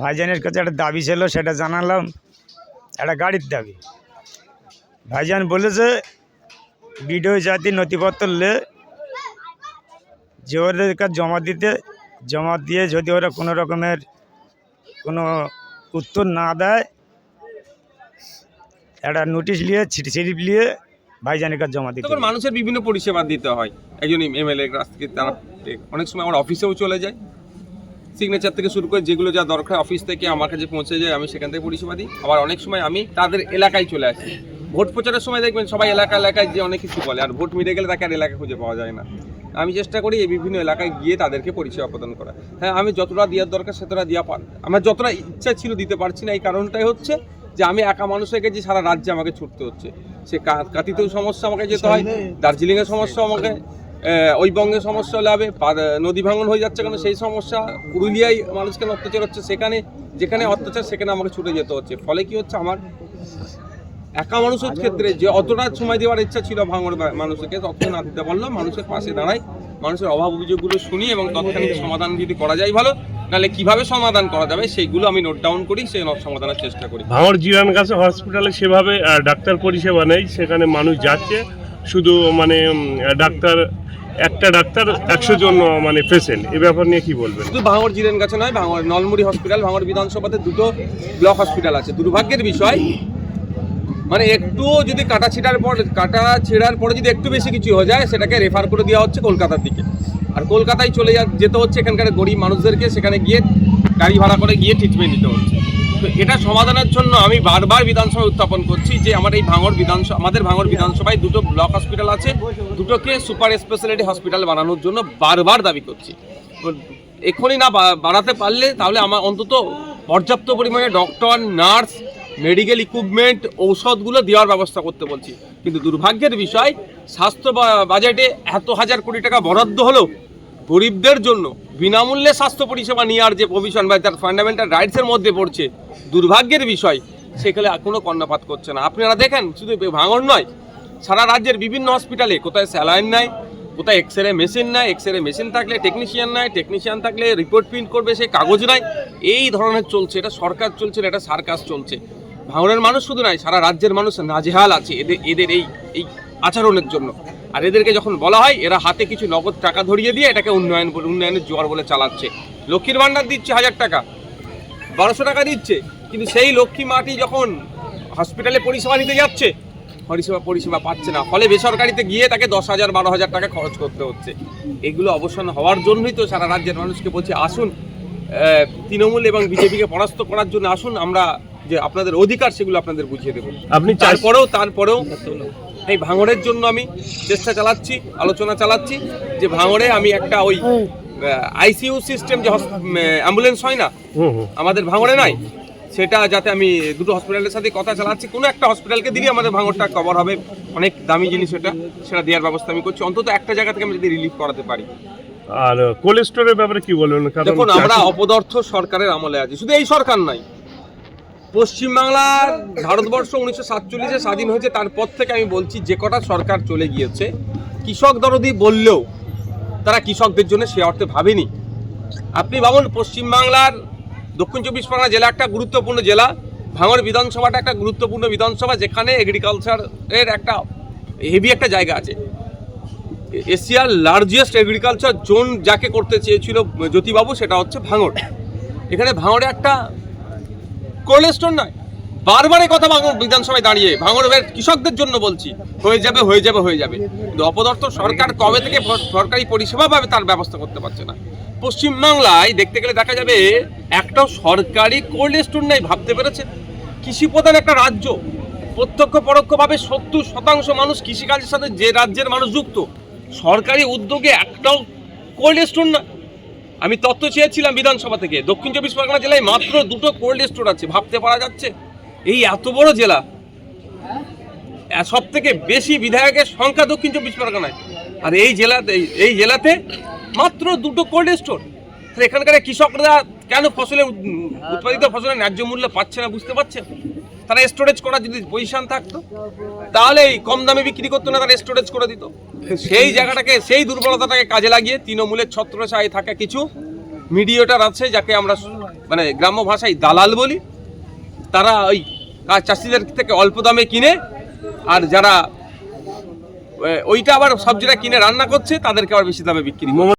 ভাইজানের কাছে একটা দাবি ছিল সেটা জানালাম। একটা গাড়ির দাবি। ভাইজান বলেছে বিডিও জাতি নথিপত্র লে যে ওদের কাছে জমা দিতে জমা দিয়ে যদি ওরা কোনো রকমের কোনো উত্তর না দেয় একটা নোটিশ নিয়ে স্লিপ নিয়ে ভাইজানের কাছে জমা দিতে মানুষের বিভিন্ন পরিষেবা দিতে হয়। একজন এমএলএ কাছ থেকে তারা অনেক সময় আমার অফিসেও চলে যায়। সিগনেচার থেকে শুরু করে যেগুলো যা দরকার অফিস থেকে আমার কাছে পৌঁছে যায় আমি সেখান থেকে পরিষেবা দিই। আবার অনেক সময় আমি তাদের এলাকায় চলে আসি। ভোট প্রচারের সময় দেখবেন সবাই এলাকা এলাকায় যে অনেক কিছু বলে আর ভোট মিটে গেলে তাকে আর এলাকা খুঁজে পাওয়া যায় না। আমি চেষ্টা করি এই বিভিন্ন এলাকায় গিয়ে তাদেরকে পরিষেবা প্রদান করা। হ্যাঁ আমি যতটা দেওয়ার দরকার সেতটা দেওয়া পার আমার যতটা ইচ্ছা ছিল দিতে পারছি না এই কারণটাই হচ্ছে যে আমি একা মানুষ হয়ে গেছি সারা রাজ্যে আমাকে ছুটতে হচ্ছে। সে কাতিতেও সমস্যা আমাকে যেতে হয় দার্জিলিংয়ের সমস্যা আমাকে ওই বঙ্গে সমস্যা হলে হবে নদী ভাঙন হয়ে যাচ্ছে কেন, সেই সমস্যা পুরুলিয়ায় মানুষ কেন অত্যাচার হচ্ছে, সেখানে, যেখানে অত্যাচার সেখানে আমাকে ছুটে যেতে হচ্ছে। ফলে কি হচ্ছে আমার? একা মানুষের ক্ষেত্রে যে অতটা সময় দেওয়ার ইচ্ছা ছিল ভাঙর মানুষকে, ততটা না দিতে পারল মানুষের পাশে দাঁড়াই, মানুষের অভাব অভিযোগগুলো শুনি এবং তৎক্ষণিক সমাধান যদি করা যায় ভালো, নাহলে কীভাবে সমাধান করা যাবে সেইগুলো আমি নোট ডাউন করি, সেই সমাধানের চেষ্টা করি। ভাঙড় জিরান কাছে হসপিটালে সেভাবে ডাক্তার পরিষেবা নেই, সেখানে মানুষ যাচ্ছে, শুধু মানে ডাক্তার একটা ডাক্তার একশো জন মানে পেশেন্ট এ ব্যাপার নিয়ে কি বলবেন? শুধু ভাঙর জিরেন কাছে নয় ভাঙর নলমুড়ি হসপিটাল ভাঙর বিধানসভাতে দুটো ব্লক হসপিটাল আছে। দুর্ভাগ্যের বিষয় মানে একটু যদি কাটা ছিটার পর, কাটা ছেঁড়ার পরে যদি একটু বেশি কিছু হয়ে যায়, সেটাকে রেফার করে দেওয়া হচ্ছে কলকাতার দিকে। আর কলকাতায় চলে যেতে হচ্ছে এখানকার গরিব মানুষদেরকে, সেখানে গিয়ে গাড়ি ভাড়া করে গিয়ে ট্রিটমেন্ট নিতে হচ্ছে। এটা সমাধানের জন্য আমি বারবার বিধানসভায় উত্থাপন করছি যে আমার এই ভাঙর বিধানসভা, আমাদের ভাঙর বিধানসভায় দুটো ব্লক হসপিটাল আছে, দুটোকে সুপার স্পেশালিটি হসপিটাল বানানোর জন্য বারবার দাবি করছি। এক্ষুনি না বাড়াতে পারলে তাহলে আমার অন্তত পর্যাপ্ত পরিমাণে ডক্টর, নার্স, মেডিকেল ইকুইপমেন্ট, ঔষধগুলো দেওয়ার ব্যবস্থা করতে বলছি। কিন্তু দুর্ভাগ্যের বিষয়, স্বাস্থ্য বাজেটে এত হাজার কোটি টাকা বরাদ্দ হলো গরিবদের জন্য বিনামূল্যে স্বাস্থ্য পরিষেবা নেওয়ার যে প্রভিশন বা তার ফান্ডামেন্টাল রাইটসের মধ্যে পড়ছে, দুর্ভাগ্যের বিষয়, সেখানে কোনো কর্ণপাত করছে না। আপনারা দেখেন, শুধু ভাঙন নয়, সারা রাজ্যের বিভিন্ন হসপিটালে কোথায় স্যালাইন নাই, কোথায় এক্স রে মেশিন নাই এক্স রে মেশিন থাকলে টেকনিশিয়ান নাই টেকনিশিয়ান থাকলে রিপোর্ট প্রিন্ট করবে সে, কাগজ নাই, এই ধরনের চলছে, এটা সরকার চলছে, এটা সার্কাস চলছে। ভাঙনের মানুষ শুধু নয় সারা রাজ্যের মানুষ নাজেহাল আছে, এদের এদের এই এই আচরণের জন্য। আর এদেরকে যখন বলা হয় এরা হাতে কিছু নগদ টাকা ধরিয়ে দিয়ে এটাকে উন্নয়ন উন্নয়নের জোয়ার বলে চালাচ্ছে। লক্ষ্মীর ভাণ্ডার দিচ্ছে হাজার টাকা বারোশো টাকা দিচ্ছে কিন্তু সেই লক্ষ্মী মাটি যখন হসপিটালে পরিষেবা নিতে যাচ্ছে পরিষেবা পরিষেবা পাচ্ছে না। ফলে বেসরকারিতে গিয়ে তাকে দশ হাজার বারো হাজার টাকা খরচ করতে হচ্ছে। এগুলো অবসান হওয়ার জন্যই তো সারা রাজ্যের মানুষকে বলছি আসুন তৃণমূল এবং বিজেপিকে পরাস্ত করার জন্য আসুন আমরা যে আপনাদের অধিকার সেগুলো আপনাদের বুঝিয়ে দেবো। আপনি তারপরেও তারপরেও এই ভাঙড়ের জন্য আমি চেষ্টা চালাচ্ছি আলোচনা চালাচ্ছি যে ভাঙড়ে আমি একটা ওই আইসিইউ সিস্টেম যে অ্যাম্বুলেন্স হয় না আমাদের ভাঙড়ে নাই সেটা যাতে আমি দুটো হসপিটালের সাথে কথা চালাচ্ছি। কোনো একটা হসপিটালকে দিলে আমাদের ভাঙড়টা কভার হবে অনেক দামি জিনিস এটা সেটা দেওয়ার ব্যবস্থা আমি করছি। অন্তত একটা জায়গা থেকে আমি যদি রিলিফ করাতে পারি। আর কোল্ড স্টোরের ব্যাপারে কি বলবেন? দেখুন আমরা অপদার্থ সরকারের আমলে আছি শুধু এই সরকার নাই পশ্চিমবাংলার ভারতবর্ষ উনিশশো সাতচল্লিশে স্বাধীন হয়েছে তারপর থেকে আমি বলছি, যে কটা সরকার চলে গিয়েছে, কৃষক দরদি বললেও তারা কৃষকদের জন্য সে অর্থে ভাবেনি। আপনি ভাবুন, পশ্চিমবাংলার দক্ষিণ চব্বিশ পরগনা জেলা একটা গুরুত্বপূর্ণ জেলা ভাঙর বিধানসভাটা একটা গুরুত্বপূর্ণ বিধানসভা, যেখানে এগ্রিকালচারের একটা হেভি একটা জায়গা আছে। এশিয়ার লার্জেস্ট এগ্রিকালচার জোন যাকে করতে চেয়েছিল জ্যোতিবাবু, সেটা হচ্ছে ভাঙড়। এখানে ভাঙড়ে একটা কোল্ড নয় বারবার কথা ভাঙড় বিধানসভায় দাঁড়িয়ে ভাঙড়ের কৃষকদের জন্য বলছি, হয়ে যাবে হয়ে যাবে হয়ে যাবে। কিন্তু অপদর্থ সরকার কবে থেকে সরকারি পরিষেবা পাবে তার ব্যবস্থা করতে পারছে না? পশ্চিমবাংলায় দেখতে গেলে দেখা যাবে, একটা সরকারি কোল্ড স্টোর নেই ভাবতে পেরেছে কৃষি প্রধান একটা রাজ্য, প্রত্যক্ষ পরোক্ষভাবে সত্তর শতাংশ মানুষ কৃষিকাজের সাথে যে রাজ্যের মানুষ যুক্ত, সরকারি উদ্যোগে একটাও কোল্ড স্টোর না আমি তথ্য চেয়েছিলাম বিধানসভা থেকে। দক্ষিণ চব্বিশ পরগনা জেলায় মাত্র দুটো কোল্ড স্টোর আছে, ভাবতে পারা যাচ্ছে। এই এত বড় জেলা সব থেকে বেশি বিধায়কের সংখ্যা দক্ষিণ চব্বিশ পরগনায়। আর এই জেলাতে এই জেলাতে মাত্র দুটো কোল্ড স্টোর। এখানকার কৃষকরা কেন ফসলের উৎপাদিত ফসলের ন্যায্য মূল্য পাচ্ছে না বুঝতে পারছেন? তারা স্টোরেজ করার যদি পজিশন থাকতো, তাহলে এই কম দামে বিক্রি করতো না, তারা স্টোরেজ করে দিত সেই জায়গাটাকে, সেই দুর্বলতাটাকে কাজে লাগিয়ে তৃণমূলের ছত্রছায় থাকা কিছু মিডিয়েটার আছে, যাকে আমরা মানে গ্রাম্য ভাষায় দালাল বলি তারা ওই চাষিদের থেকে অল্প দামে কিনে, আর যারা ওইটা আবার সবজিটা কিনে, রান্না করছে, তাদেরকে আবার বেশি দামে বিক্রি করে।